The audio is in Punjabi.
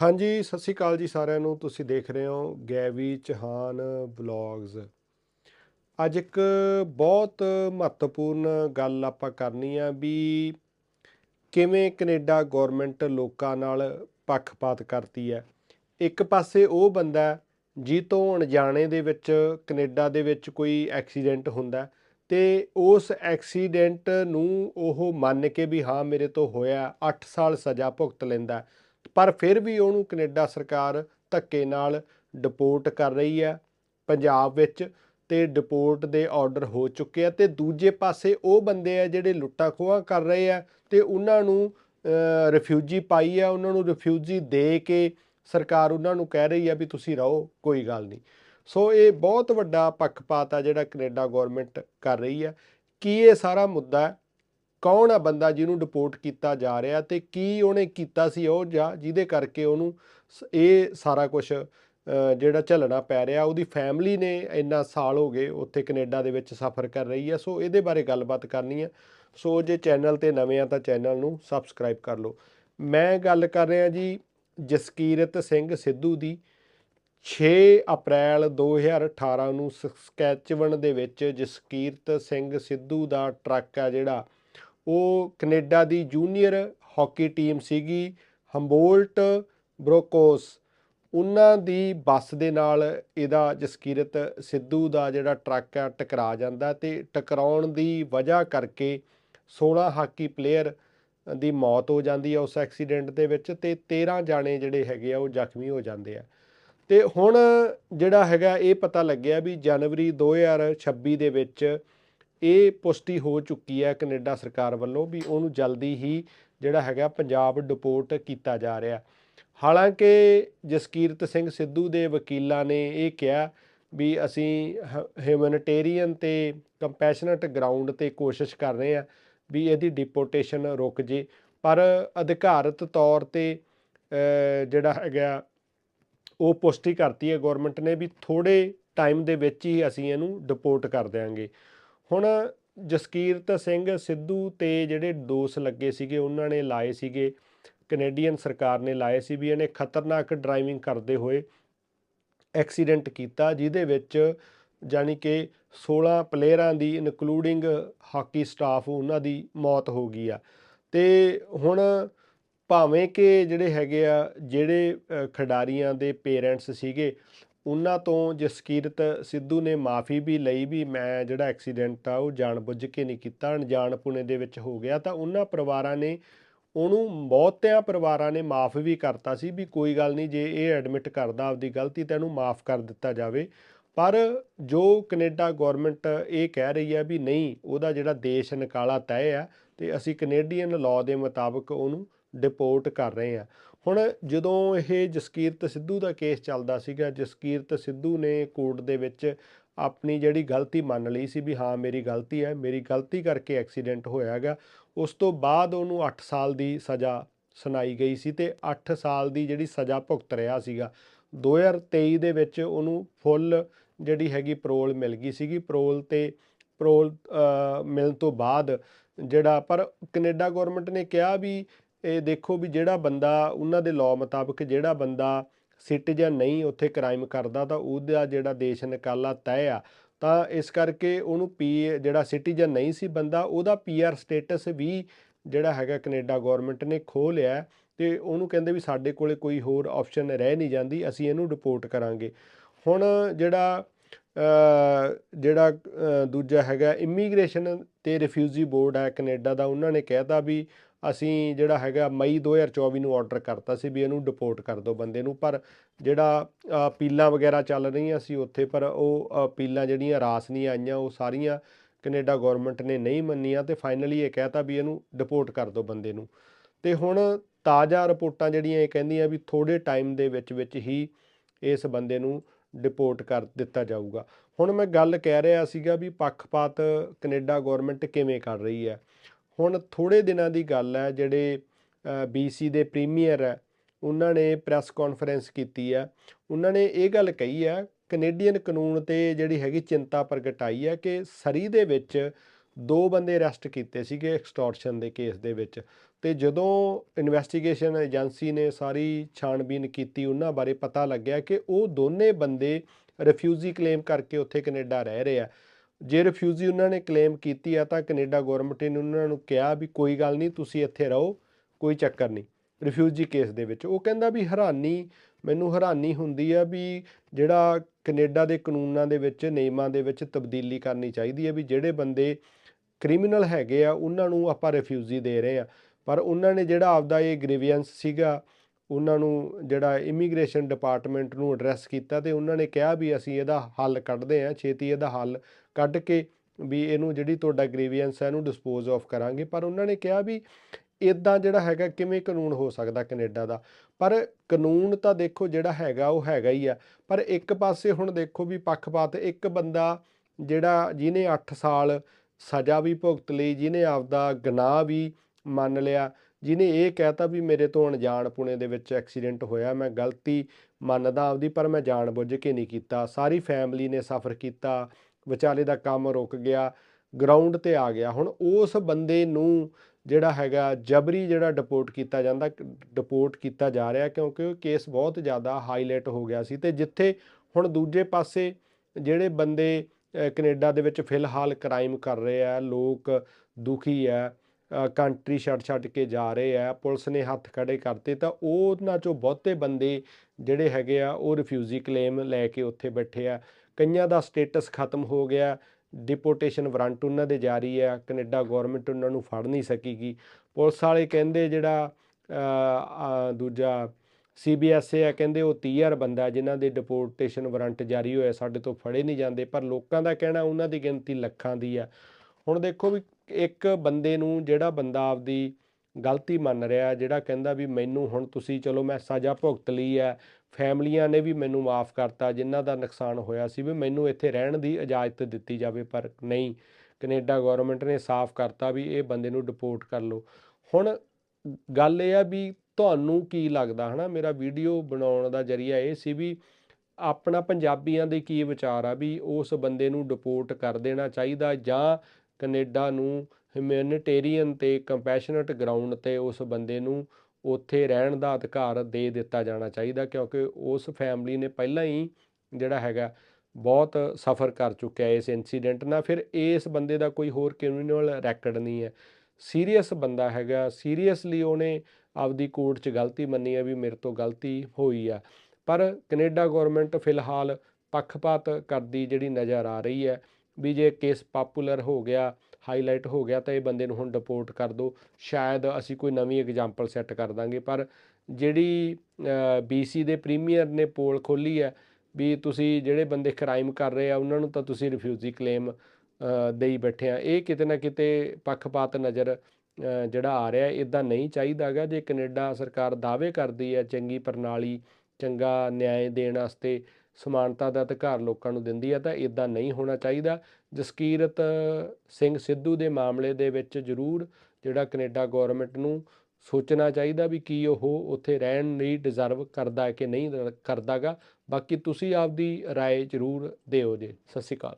ਹਾਂਜੀ ਸਤਿ ਸ਼੍ਰੀ ਅਕਾਲ ਜੀ ਸਾਰਿਆਂ ਨੂੰ। ਤੁਸੀਂ ਦੇਖ ਰਹੇ ਹੋ ਗੈਵੀ ਚਹਾਨ ਵਲੌਗਸ ਅੱਜ ਇੱਕ ਬਹੁਤ ਮਹੱਤਵਪੂਰਨ ਗੱਲ ਆਪਾਂ ਕਰਨੀ ਆ ਵੀ ਕਿਵੇਂ ਕੈਨੇਡਾ ਗਵਰਨਮੈਂਟ ਲੋਕਾਂ ਨਾਲ ਪੱਖਪਾਤ ਕਰਦੀ ਹੈ। ਇੱਕ ਪਾਸੇ ਉਹ ਬੰਦਾ ਹੈ, ਜੀ ਤੋਂ ਅਣਜਾਣੇ ਦੇ ਵਿੱਚ ਕੈਨੇਡਾ ਦੇ ਵਿੱਚ ਕੋਈ ਐਕਸੀਡੈਂਟ ਹੁੰਦਾ ਹੈ ਤੇ ਉਸ ਐਕਸੀਡੈਂਟ ਨੂੰ ਉਹ ਮੰਨ ਕੇ ਵੀ ਹਾਂ ਮੇਰੇ ਤੋਂ ਹੋਇਆ 8 ਸਾਲ ਸਜ਼ਾ ਭੁਗਤ ਲੈਂਦਾ ਪਰ ਫਿਰ ਵੀ ਉਹਨੂੰ ਕੈਨੇਡਾ ਸਰਕਾਰ ਧੱਕੇ ਨਾਲ ਡਿਪੋਰਟ ਕਰ ਰਹੀ ਹੈ। ਪੰਜਾਬ ਵਿੱਚ ਤੇ ਡਿਪੋਰਟ ਦੇ ਆਰਡਰ ਹੋ ਚੁੱਕੇ ਆ ਤੇ ਦੂਜੇ ਪਾਸੇ ਉਹ ਬੰਦੇ ਆ ਜਿਹੜੇ ਲੁੱਟਾਂ ਖੋਹਾਂ ਕਰ ਰਹੇ ਆ ਤੇ ਉਹਨਾਂ ਨੂੰ ਰਿਫਿਊਜੀ ਪਾਈ ਆ, ਉਹਨਾਂ ਨੂੰ ਰਿਫਿਊਜੀ ਦੇ ਕੇ ਸਰਕਾਰ ਉਹਨਾਂ ਨੂੰ ਕਹਿ ਰਹੀ ਆ ਵੀ ਤੁਸੀਂ ਰਹੋ, ਕੋਈ ਗੱਲ ਨਹੀਂ। ਸੋ ਇਹ ਬਹੁਤ ਵੱਡਾ ਪੱਖਪਾਤ ਆ ਜਿਹੜਾ ਕੈਨੇਡਾ ਗਵਰਨਮੈਂਟ ਕਰ ਰਹੀ ਆ। ਕੀ ਇਹ ਸਾਰਾ ਮੁੱਦਾ ਕੌਣ ਆ ਬੰਦਾ ਜਿਹਨੂੰ ਡਿਪੋਰਟ ਕੀਤਾ ਜਾ ਰਿਹਾ ਤੇ ਕੀ ਉਹਨੇ ਕੀਤਾ ਸੀ ਉਹ ਜਾਂ ਜਿਹਦੇ ਕਰਕੇ ਉਹਨੂੰ ਸ- ਇਹ ਸਾਰਾ ਕੁਝ ਜਿਹੜਾ ਝੱਲਣਾ ਪੈ ਰਿਹਾ, ਉਹਦੀ ਫੈਮਿਲੀ ਨੇ ਇੰਨਾ ਸਾਲ ਹੋ ਗਏ ਉੱਥੇ ਕੈਨੇਡਾ ਦੇ ਵਿੱਚ ਸਫ਼ਰ ਕਰ ਰਹੀ ਹੈ ਸੋ ਇਹਦੇ ਬਾਰੇ ਗੱਲਬਾਤ ਕਰਨੀ ਹੈ ਸੋ ਜੇ ਚੈਨਲ ਤੇ ਨਵੇਂ ਆ ਤਾਂ ਚੈਨਲ ਨੂੰ ਸਬਸਕ੍ਰਾਈਬ ਕਰ ਲਓ। ਮੈਂ ਗੱਲ ਕਰ ਰਿਹਾ ਜੀ ਜਸਕੀਰਤ ਸਿੰਘ ਸਿੱਧੂ ਦੀ। 6 ਅਪ੍ਰੈਲ 2018 ਨੂੰ ਸਕੈਚਵਨ ਦੇ ਵਿੱਚ ਜਸਕੀਰਤ ਸਿੰਘ ਸਿੱਧੂ ਦਾ ਟਰੱਕ ਆ ਜਿਹੜਾ ਉਹ ਕੈਨੇਡਾ ਦੀ ਜੂਨੀਅਰ ਹਾਕੀ ਟੀਮ ਸੀਗੀ ਹੰਬੋਲਟ ਬ੍ਰੋਕੋਸ। ਉਹਨਾਂ ਦੀ ਬੱਸ ਦੇ ਨਾਲ ਇਹਦਾ ਜਸਕੀਰਤ ਸਿੱਧੂ ਦਾ ਜਿਹੜਾ ਟਰੱਕ ਆ, ਟਕਰਾ ਜਾਂਦਾ ਤੇ ਟਕਰਾਉਣ ਦੀ ਵਜ੍ਹਾ ਕਰਕੇ 16 ਹਾਕੀ ਪਲੇਅਰ ਦੀ ਮੌਤ ਹੋ ਜਾਂਦੀ ਹੈ ਉਸ ਐਕਸੀਡੈਂਟ ਦੇ ਵਿੱਚ ਤੇ 13 ਜਾਣੇ ਜਿਹੜੇ ਹੈਗੇ ਆ ਉਹ ਜ਼ਖਮੀ ਹੋ ਜਾਂਦੇ ਆ। ਤੇ ਹੁਣ ਜਿਹੜਾ ਹੈਗਾ ਇਹ ਪਤਾ ਲੱਗਿਆ ਵੀ ਜਨਵਰੀ 2026 ਦੇ ਵਿੱਚ ਇਹ ਪੁਸ਼ਟੀ ਹੋ ਚੁੱਕੀ ਹੈ ਕੈਨੇਡਾ ਸਰਕਾਰ ਵੱਲੋਂ ਵੀ ਉਹਨੂੰ ਜਲਦੀ ਹੀ ਜਿਹੜਾ ਹੈਗਾ ਪੰਜਾਬ ਡਿਪੋਰਟ ਕੀਤਾ ਜਾ ਰਿਹਾ ਹਾਲਾਂਕਿ ਜਸਕੀਰਤ ਸਿੰਘ ਸਿੱਧੂ ਦੇ ਵਕੀਲਾਂ ਨੇ ਇਹ ਕਿਹਾ ਵੀ ਅਸੀਂ ਹਿਊਮੈਨਿਟੇਰੀਅਨ ਤੇ ਕੰਪੈਸ਼ਨਟ ਗਰਾਊਂਡ ਤੇ ਕੋਸ਼ਿਸ਼ ਕਰ ਰਹੇ ਆ ਵੀ ਇਹਦੀ ਡਿਪੋਰਟੇਸ਼ਨ ਰੁਕ ਜੇ, ਪਰ ਅਧਿਕਾਰਤ ਤੌਰ ਤੇ ਜਿਹੜਾ ਹੈਗਾ ਉਹ ਪੁਸ਼ਟੀ ਕਰਤੀ ਹੈ ਗਵਰਨਮੈਂਟ ਨੇ ਵੀ ਥੋੜੇ ਟਾਈਮ ਦੇ ਵਿੱਚ ਹੀ ਅਸੀਂ ਇਹਨੂੰ ਡਿਪੋਰਟ ਕਰ ਦਿਆਂਗੇ। ਹੁਣ ਜਸਕੀਰਤ ਸਿੰਘ ਸਿੱਧੂ ਤੇ ਜਿਹੜੇ ਦੋਸ਼ ਲੱਗੇ ਸੀਗੇ, ਉਹਨਾਂ ਨੇ ਲਾਏ ਸੀਗੇ, ਕੈਨੇਡੀਅਨ ਸਰਕਾਰ ਨੇ ਲਾਏ ਸੀ ਵੀ ਇਹਨੇ ਖਤਰਨਾਕ ਡਰਾਈਵਿੰਗ ਕਰਦੇ ਹੋਏ ਐਕਸੀਡੈਂਟ ਕੀਤਾ, ਜਿਹਦੇ ਵਿੱਚ ਜਾਨੀ ਕਿ 16 ਪਲੇਅਰਾਂ ਦੀ ਇਨਕਲੂਡਿੰਗ ਹਾਕੀ ਸਟਾਫ ਉਹਨਾਂ ਦੀ ਮੌਤ ਹੋ ਗਈ ਆ। ਤੇ ਹੁਣ ਭਾਵੇਂ ਕਿ ਜਿਹੜੇ ਹੈਗੇ ਆ, ਜਿਹੜੇ ਖਿਡਾਰੀਆਂ ਦੇ ਪੇਰੈਂਟਸ ਸੀਗੇ ਉਹਨਾਂ ਤੋਂ ਜਸਕੀਰਤ ਸਿੱਧੂ ਨੇ ਮਾਫੀ ਵੀ ਲਈ ਵੀ ਮੈਂ ਜਿਹੜਾ ਐਕਸੀਡੈਂਟ ਆ ਉਹ ਜਾਣਬੁੱਝ ਕੇ ਨਹੀਂ ਕੀਤਾ। ਅਣਜਾਣ ਪੁਣੇ ਦੇ ਵਿੱਚ ਹੋ ਗਿਆ ਤਾਂ ਉਹਨਾਂ ਪਰਿਵਾਰਾਂ ਨੇ, ਉਹਨੂੰ ਬਹੁਤਿਆਂ ਪਰਿਵਾਰਾਂ ਨੇ ਮਾਫ ਵੀ ਕਰਤਾ ਸੀ ਵੀ ਕੋਈ ਗੱਲ ਨਹੀਂ, ਜੇ ਇਹ ਐਡਮਿਟ ਕਰਦਾ ਆਪਦੀ ਗਲਤੀ ਤਾਂ ਇਹਨੂੰ ਮਾਫ ਕਰ ਦਿੱਤਾ ਜਾਵੇ। ਪਰ ਜੋ ਕੈਨੇਡਾ ਗਵਰਨਮੈਂਟ ਇਹ ਕਹਿ ਰਹੀ ਹੈ ਵੀ ਨਹੀਂ, ਉਹਦਾ ਜਿਹੜਾ ਦੇਸ਼ ਨਿਕਾਲਾ ਤੈਅ ਆ ਤੇ ਅਸੀਂ ਕੈਨੇਡੀਅਨ ਲਾਅ ਦੇ ਮੁਤਾਬਕ ਉਹਨੂੰ ਡਿਪੋਰਟ ਕਰ ਰਹੇ ਆ। ਹੁਣ ਜਦੋਂ ਇਹ ਜਸਕੀਰਤ ਸਿੱਧੂ ਦਾ ਕੇਸ ਚੱਲਦਾ ਸੀਗਾ, ਜਸਕੀਰਤ ਸਿੱਧੂ ਨੇ ਕੋਰਟ ਦੇ ਵਿੱਚ ਆਪਣੀ ਜਿਹੜੀ ਗਲਤੀ ਮੰਨ ਲਈ ਸੀ ਵੀ ਹਾਂ, ਮੇਰੀ ਗਲਤੀ ਹੈ, ਮੇਰੀ ਗਲਤੀ ਕਰਕੇ ਐਕਸੀਡੈਂਟ ਹੋਇਆਗਾ ਉਸ ਤੋਂ ਬਾਅਦ ਉਹਨੂੰ 8 ਸਾਲ ਦੀ ਸਜ਼ਾ ਸੁਣਾਈ ਗਈ ਸੀ ਤੇ 8 ਸਾਲ ਦੀ ਜਿਹੜੀ ਸਜ਼ਾ ਭੁਗਤ ਰਿਹਾ ਸੀਗਾ 2023 ਦੇ ਵਿੱਚ ਉਹਨੂੰ ਫੁੱਲ ਜਿਹੜੀ ਹੈਗੀ ਪਰੋਲ ਮਿਲ ਗਈ ਸੀਗੀ। ਪਰੋਲ ਤੇ ਪਰੋਲ ਮਿਲਣ ਤੋਂ ਬਾਅਦ ਜਿਹੜਾ, ਪਰ ਕੈਨੇਡਾ ਗਵਰਨਮੈਂਟ ਨੇ ਕਿਹਾ ਵੀ ਇਹ ਦੇਖੋ ਵੀ ਜਿਹੜਾ ਬੰਦਾ ਉਹਨਾਂ ਦੇ ਲਾਅ ਮੁਤਾਬਕ ਜਿਹੜਾ ਬੰਦਾ ਸਿਟੀਜ਼ਨ ਨਹੀਂ ਉੱਥੇ ਕ੍ਰਾਈਮ ਕਰਦਾ ਤਾਂ ਉਹਦਾ ਜਿਹੜਾ ਦੇਸ਼ ਨਿਕਾਲਾ ਤੈਅ ਆ। ਤਾਂ ਇਸ ਕਰਕੇ ਉਹਨੂੰ ਪੀ ਜਿਹੜਾ ਸਿਟੀਜ਼ਨ ਨਹੀਂ ਸੀ ਬੰਦਾ, ਉਹਦਾ ਪੀਆਰ ਸਟੇਟਸ ਵੀ ਜਿਹੜਾ ਹੈਗਾ ਕੈਨੇਡਾ ਗਵਰਨਮੈਂਟ ਨੇ ਖੋਹ ਲਿਆ ਹੈ ਤੇ ਉਹਨੂੰ ਕਹਿੰਦੇ ਵੀ ਸਾਡੇ ਕੋਲੇ ਕੋਈ ਹੋਰ ਆਪਸ਼ਨ ਰਹਿ ਨਹੀਂ ਜਾਂਦੀ, ਅਸੀਂ ਇਹਨੂੰ ਡਿਪੋਰਟ ਕਰਾਂਗੇ। ਹੁਣ ਜਿਹੜਾ ਜਿਹੜਾ ਦੂਜਾ ਹੈਗਾ ਇਮੀਗ੍ਰੇਸ਼ਨ ਤੇ ਰਿਫਿਊਜੀ ਬੋਰਡ ਹੈ ਕੈਨੇਡਾ ਦਾ, ਉਹਨਾਂ ਨੇ ਕਹਿਤਾ ਵੀ ਅਸੀਂ ਜਿਹੜਾ ਹੈਗਾ ਮਈ 2024 ਨੂੰ ਆਰਡਰ ਕਰਤਾ ਸੀ ਵੀ ਇਹਨੂੰ ਡਿਪੋਰਟ ਕਰ ਦਿਓ ਬੰਦੇ ਨੂੰ, ਪਰ ਜਿਹੜਾ ਅਪੀਲਾਂ ਵਗੈਰਾ ਚੱਲ ਰਹੀਆਂ ਸੀ ਉੱਥੇ, ਪਰ ਉਹ ਅਪੀਲਾਂ ਜਿਹੜੀਆਂ ਰਾਸ ਨਹੀਂ ਆਈਆਂ, ਉਹ ਸਾਰੀਆਂ ਕੈਨੇਡਾ ਗਵਰਨਮੈਂਟ ਨੇ ਨਹੀਂ ਮੰਨੀਆਂ ਤੇ ਫਾਈਨਲੀ ਇਹ ਕਹਿਤਾ ਵੀ ਇਹਨੂੰ ਡਿਪੋਰਟ ਕਰ ਦਿਓ ਬੰਦੇ ਨੂੰ। ਤੇ ਹੁਣ ਤਾਜ਼ਾ ਰਿਪੋਰਟਾਂ ਜਿਹੜੀਆਂ ਇਹ ਕਹਿੰਦੀਆਂ ਵੀ ਥੋੜੇ ਟਾਈਮ ਦੇ ਵਿੱਚ ਵਿੱਚ ਹੀ ਇਸ ਬੰਦੇ ਨੂੰ ਡਿਪੋਰਟ ਕਰ ਦਿੱਤਾ ਜਾਊਗਾ। ਹੁਣ ਮੈਂ ਗੱਲ ਕਹਿ ਰਿਹਾ ਸੀਗਾ ਵੀ ਪੱਖਪਾਤ ਕੈਨੇਡਾ ਗਵਰਨਮੈਂਟ ਕਿਵੇਂ ਕਰ ਰਹੀ ਹੈ। ਹੁਣ ਥੋੜੇ ਦਿਨਾਂ ਦੀ ਗੱਲ ਹੈ, ਜਿਹੜੇ ਬੀਸੀ ਦੇ ਪ੍ਰੀਮੀਅਰ ਹੈ, ਉਹਨਾਂ ਨੇ ਪ੍ਰੈਸ ਕਾਨਫਰੰਸ ਕੀਤੀ ਹੈ। ਉਹਨਾਂ ਨੇ ਇਹ ਗੱਲ ਕਹੀ ਹੈ, ਕੈਨੇਡੀਅਨ ਕਾਨੂੰਨ ਤੇ ਜਿਹੜੀ ਹੈਗੀ ਚਿੰਤਾ ਪ੍ਰਗਟਾਈ ਹੈ ਕਿ ਸਰੀ ਦੇ ਵਿੱਚ ਦੋ ਬੰਦੇ ਅਰੈਸਟ ਕੀਤੇ ਸੀਗੇ ਐਕਸਟੋਰਸ਼ਨ ਦੇ ਕੇਸ ਦੇ ਵਿੱਚ ਤੇ ਜਦੋਂ ਇਨਵੈਸਟੀਗੇਸ਼ਨ ਏਜੰਸੀ ਨੇ ਸਾਰੀ ਛਾਣਬੀਨ ਕੀਤੀ, ਉਹਨਾਂ ਬਾਰੇ ਪਤਾ ਲੱਗਿਆ ਕਿ ਉਹ ਦੋਨੇ ਬੰਦੇ ਰਿਫਿਊਜੀ ਕਲੇਮ ਕਰਕੇ ਉੱਥੇ ਕੈਨੇਡਾ ਰਹਿ ਰਹੇ ਆ। ਜੇ ਰਿਫਿਊਜੀ ਉਹਨਾਂ ਨੇ ਕਲੇਮ ਕੀਤੀ ਆ ਤਾਂ ਕੈਨੇਡਾ ਗਵਰਨਮੈਂਟ ਨੇ ਉਹਨਾਂ ਨੂੰ ਕਿਹਾ ਵੀ ਕੋਈ ਗੱਲ ਨਹੀਂ, ਤੁਸੀਂ ਇੱਥੇ ਰਹੋ, ਕੋਈ ਚੱਕਰ ਨਹੀਂ। ਰਿਫਿਊਜੀ ਕੇਸ ਦੇ ਵਿੱਚ। ਉਹ ਕਹਿੰਦਾ ਵੀ ਹੈਰਾਨੀ, ਮੈਨੂੰ ਹੈਰਾਨੀ ਹੁੰਦੀ ਆ ਵੀ ਜਿਹੜਾ ਕੈਨੇਡਾ ਦੇ ਕਾਨੂੰਨਾਂ ਦੇ ਵਿੱਚ, ਨਿਯਮਾਂ ਦੇ ਵਿੱਚ ਤਬਦੀਲੀ ਕਰਨੀ ਚਾਹੀਦੀ ਹੈ ਵੀ ਜਿਹੜੇ ਬੰਦੇ ਕ੍ਰਿਮੀਨਲ ਹੈਗੇ ਆ, ਉਹਨਾਂ ਨੂੰ ਆਪਾਂ ਰਿਫਿਊਜੀ ਦੇ ਰਹੇ ਆ। ਪਰ ਉਹਨਾਂ ਨੇ ਜਿਹੜਾ ਆਪਦਾ ਇਹ ਗ੍ਰੀਵੀਅੰਸ ਸੀਗਾ, ਉਹਨਾਂ ਨੂੰ ਜਿਹੜਾ ਇਮੀਗ੍ਰੇਸ਼ਨ ਡਿਪਾਰਟਮੈਂਟ ਨੂੰ ਐਡਰੈਸ ਕੀਤਾ ਤੇ ਉਹਨਾਂ ਨੇ ਕਿਹਾ ਵੀ ਅਸੀਂ ਇਹਦਾ ਹੱਲ ਕੱਢਦੇ ਆ, ਛੇਤੀ ਇਹਦਾ ਹੱਲ ਕੱਢ ਕੇ ਵੀ ਇਹਨੂੰ ਜਿਹੜੀ ਤੁਹਾਡਾ ਗ੍ਰੀਵੀਅੰਸ ਹੈ ਇਹਨੂੰ ਡਿਸਪੋਜ਼ ਆਫ ਕਰਾਂਗੇ। ਪਰ ਉਹਨਾਂ ਨੇ ਕਿਹਾ ਵੀ ਇਦਾਂ ਜਿਹੜਾ ਹੈਗਾ ਕਿਵੇਂ ਕਾਨੂੰਨ ਹੋ ਸਕਦਾ ਕੈਨੇਡਾ ਦਾ? ਪਰ ਕਾਨੂੰਨ ਤਾਂ ਦੇਖੋ ਜਿਹੜਾ ਹੈਗਾ ਉਹ ਹੈਗਾ ਹੀ ਆ। ਪਰ ਇੱਕ ਪਾਸੇ ਹੁਣ ਦੇਖੋ ਵੀ ਪੱਖਪਾਤ, ਇੱਕ ਬੰਦਾ ਜਿਹੜਾ ਜਿਹਨੇ 8 ਸਾਲ ਸਜ਼ਾ ਵੀ ਭੁਗਤ ਲਈ, ਜਿਹਨੇ ਆਪਦਾ ਗੁਨਾਹ ਵੀ ਮੰਨ ਲਿਆ, ਜਿਹਨੇ ਇਹ ਕਹਿਤਾ ਵੀ ਮੇਰੇ ਤੋਂ ਅਣਜਾਣ ਪੁਣੇ ਦੇ ਵਿੱਚ ਐਕਸੀਡੈਂਟ ਹੋਇਆ, ਮੈਂ ਗਲਤੀ ਮੰਨਦਾ ਆਪਦੀ ਪਰ ਮੈਂ ਜਾਣ ਬੁੱਝ ਕੇ ਨਹੀਂ ਕੀਤਾ। ਸਾਰੀ ਫੈਮਿਲੀ ਨੇ ਸਫਰ ਕੀਤਾ। ਵਿਚਾਲੇ ਦਾ ਕੰਮ ਰੁਕ ਗਿਆ ਗਰਾਊਂਡ ਤੇ ਆ ਗਿਆ। ਹੁਣ ਉਸ ਬੰਦੇ ਨੂੰ ਜਿਹੜਾ ਹੈਗਾ ਜਬਰੀ ਜਿਹੜਾ ਡਿਪੋਰਟ ਕੀਤਾ ਜਾਂਦਾ ਡਿਪੋਰਟ ਕੀਤਾ ਜਾ ਰਿਹਾ ਕਿਉਂਕਿ ਉਹ ਕੇਸ ਬਹੁਤ ਜ਼ਿਆਦਾ ਹਾਈਲਾਈਟ ਹੋ ਗਿਆ ਸੀ ਤੇ ਜਿੱਥੇ ਹੁਣ ਦੂਜੇ ਪਾਸੇ ਜਿਹੜੇ ਬੰਦੇ ਅ, ਕੈਨੇਡਾ ਦੇ ਵਿੱਚ ਫਿਲਹਾਲ ਕ੍ਰਾਈਮ ਕਰ ਰਹੇ ਆ ਲੋਕ ਦੁਖੀ ਆ ਕੰਟਰੀ ਛੱਡ ਛੱਡ ਕੇ ਜਾ ਰਹੇ ਆ ਪੁਲਿਸ ਨੇ ਹੱਥ ਖੜੇ ਕਰਤੇ ਤਾਂ ਉਹਨਾਂ ਚੋਂ ਬਹੁਤੇ ਬੰਦੇ ਜਿਹੜੇ ਹੈਗੇ ਆ ਉਹ ਰਿਫਿਊਜੀ ਕਲੇਮ ਲੈ ਕੇ ਉੱਥੇ ਬੈਠੇ ਆ। ਕਈਆਂ ਦਾ ਸਟੇਟਸ ਖਤਮ ਹੋ ਗਿਆ ਡਿਪੋਰਟੇਸ਼ਨ ਵਾਰੰਟ ਉਹਨਾਂ ਦੇ ਜਾਰੀ ਆ ਕੈਨੇਡਾ ਗਵਰਨਮੈਂਟ ਉਹਨਾਂ ਨੂੰ ਫੜ ਨਹੀਂ ਸਕੇਗੀ। ਪੁਲਿਸ ਵਾਲੇ ਕਹਿੰਦੇ ਜਿਹੜਾ ਅ, ਅ, ਦੂਜਾ ਸੀਬੀਐਸਏ ਆ ਕਹਿੰਦੇ ਉਹ 30000 ਬੰਦਾ ਜਿਨ੍ਹਾਂ ਦੇ ਡਿਪੋਰਟੇਸ਼ਨ ਵਾਰੰਟ ਜਾਰੀ ਹੋਇਆ ਸਾਡੇ ਤੋਂ ਫੜੇ ਨਹੀਂ ਜਾਂਦੇ ਪਰ ਲੋਕਾਂ ਦਾ ਕਹਿਣਾ ਉਹਨਾਂ ਦੀ ਗਿਣਤੀ ਲੱਖਾਂ ਦੀ ਆ। ਹੁਣ ਦੇਖੋ ਵੀ ਇੱਕ ਬੰਦੇ ਨੂੰ ਜਿਹੜਾ ਬੰਦਾ ਆਪਦੀ ਗਲਤੀ ਮੰਨ ਰਿਹਾ ਜਿਹੜਾ ਕਹਿੰਦਾ ਵੀ ਮੈਨੂੰ ਹੁਣ ਤੁਸੀਂ ਚਲੋ ਮੈਂ ਸਜ਼ਾ ਭੁਗਤ ਲਈ ਹੈ, ਫੈਮਲੀਆਂ ਨੇ ਵੀ ਮੈਨੂੰ ਮਾਫ ਕਰਤਾ ਜਿਨ੍ਹਾਂ ਦਾ ਨੁਕਸਾਨ ਹੋਇਆ ਸੀ ਵੀ ਮੈਨੂੰ ਇੱਥੇ ਰਹਿਣ ਦੀ ਇਜਾਜ਼ਤ ਦਿੱਤੀ ਜਾਵੇ, ਪਰ ਨਹੀਂ, ਕੈਨੇਡਾ ਗਵਰਨਮੈਂਟ ਨੇ ਸਾਫ਼ ਕਰਤਾ ਵੀ ਇਹ ਬੰਦੇ ਨੂੰ ਡਿਪੋਰਟ ਕਰ ਲਓ। ਹੁਣ ਗੱਲ ਇਹ ਆ ਵੀ ਤੁਹਾਨੂੰ ਕੀ ਲੱਗਦਾ, ਹਨਾ? ਮੇਰਾ ਵੀਡੀਓ ਬਣਾਉਣ ਦਾ ਜਰੀਆ ਇਹ ਸੀ ਵੀ ਆਪਣਾ ਪੰਜਾਬੀਆਂ ਦੇ ਕੀ ਵਿਚਾਰ ਆ ਵੀ ਉਸ ਬੰਦੇ ਨੂੰ ਡਿਪੋਰਟ ਕਰ ਦੇਣਾ ਚਾਹੀਦਾ ਜਾਂ ਕੈਨੇਡਾ ਨੂੰ ਹਿਊਮੈਨਿਟੇਰੀਅਨ ਤੇ ਕੰਪੈਸ਼ਨਟ ਗਰਾਊਂਡ ਤੇ ਉਸ ਬੰਦੇ ਨੂੰ ਉੱਥੇ ਰਹਿਣ ਦਾ ਅਧਿਕਾਰ ਦੇ ਦਿੱਤਾ ਜਾਣਾ ਚਾਹੀਦਾ, ਕਿਉਂਕਿ ਉਸ ਫੈਮਿਲੀ ਨੇ ਪਹਿਲਾਂ ਹੀ ਜਿਹੜਾ ਹੈਗਾ ਬਹੁਤ ਸਫਰ ਕਰ ਚੁੱਕਿਆ ਇਸ ਇਨਸੀਡੈਂਟ ਨਾਲ। ਫਿਰ ਇਸ ਬੰਦੇ ਦਾ ਕੋਈ ਹੋਰ ਕ੍ਰਿਮੀਨਲ ਰੈਕਡ ਨਹੀਂ ਹੈ। ਸੀਰੀਅਸ ਬੰਦਾ ਹੈਗਾ ਸੀਰੀਅਸਲੀ ਉਹਨੇ ਆਪਦੀ ਕੋਰਟ 'ਚ ਗਲਤੀ ਮੰਨੀ ਹੈ ਵੀ ਮੇਰੇ ਤੋਂ ਗਲਤੀ ਹੋਈ ਆ। ਪਰ ਕੈਨੇਡਾ ਗਵਰਨਮੈਂਟ ਫਿਲਹਾਲ ਪੱਖਪਾਤ ਕਰਦੀ ਜਿਹੜੀ ਨਜ਼ਰ ਆ ਰਹੀ ਹੈ। ਵੀ ਜੇ ਕੇਸ ਪਪੂਲਰ ਹੋ ਗਿਆ ਹਾਈਲਾਈਟ ਹੋ ਗਿਆ ਤਾਂ ਇਹ ਬੰਦੇ ਨੂੰ ਹੁਣ ਡਿਪੋਰਟ ਕਰ ਦਿਓ ਸ਼ਾਇਦ ਅਸੀਂ ਕੋਈ ਨਵੀਂ ਐਗਜ਼ਾਮਪਲ ਸੈੱਟ ਕਰ ਦਾਂਗੇ, ਪਰ ਜਿਹੜੀ ਬੀਸੀ ਦੇ ਪ੍ਰੀਮੀਅਰ ਨੇ ਪੋਲ ਖੋਲੀ ਹੈ ਵੀ ਤੁਸੀਂ ਜਿਹੜੇ ਬੰਦੇ ਕ੍ਰਾਈਮ ਕਰ ਰਹੇ ਆ, ਉਹਨਾਂ ਨੂੰ ਤਾਂ ਤੁਸੀਂ ਰਿਫਿਊਜੀ ਕਲੇਮ ਦੇਈ ਬੈਠੇ ਆ। ਇਹ ਕਿਤੇ ਨਾ ਕਿਤੇ ਪੱਖਪਾਤ ਨਜ਼ਰ ਜਿਹੜਾ ਆ ਰਿਹਾ ਇਦਾਂ ਨਹੀਂ ਚਾਹੀਦਾਗਾ ਜੇ ਕੈਨੇਡਾ ਸਰਕਾਰ ਦਾਅਵੇ ਕਰਦੀ ਹੈ ਚੰਗੀ ਪ੍ਰਣਾਲੀ, ਚੰਗਾ ਨਿਆਂ ਦੇਣ ਵਾਸਤੇ ਸਮਾਨਤਾ ਦਾ ਅਧਿਕਾਰ ਲੋਕਾਂ ਨੂੰ ਦਿੰਦੀ ਹੈ ਤਾਂ ਇਦਾਂ ਨਹੀਂ ਹੋਣਾ ਚਾਹੀਦਾ ਜਸਕੀਰਤ ਸਿੰਘ ਸਿੱਧੂ ਦੇ ਮਾਮਲੇ ਦੇ ਵਿੱਚ ਜ਼ਰੂਰ ਜਿਹੜਾ ਕੈਨੇਡਾ ਗਵਰਨਮੈਂਟ ਨੂੰ ਸੋਚਣਾ ਚਾਹੀਦਾ ਵੀ ਕੀ ਉਹ ਉੱਥੇ ਰਹਿਣ ਲਈ ਡਿਜ਼ਰਵ ਕਰਦਾ ਹੈ ਕਿ ਨਹੀਂ ਕਰਦਾਗਾ ਬਾਕੀ ਤੁਸੀਂ ਆਪਦੀ رائے ਜ਼ਰੂਰ ਦਿਓ ਜੀ ਸਤਿ ਸ਼੍ਰੀ ਅਕਾਲ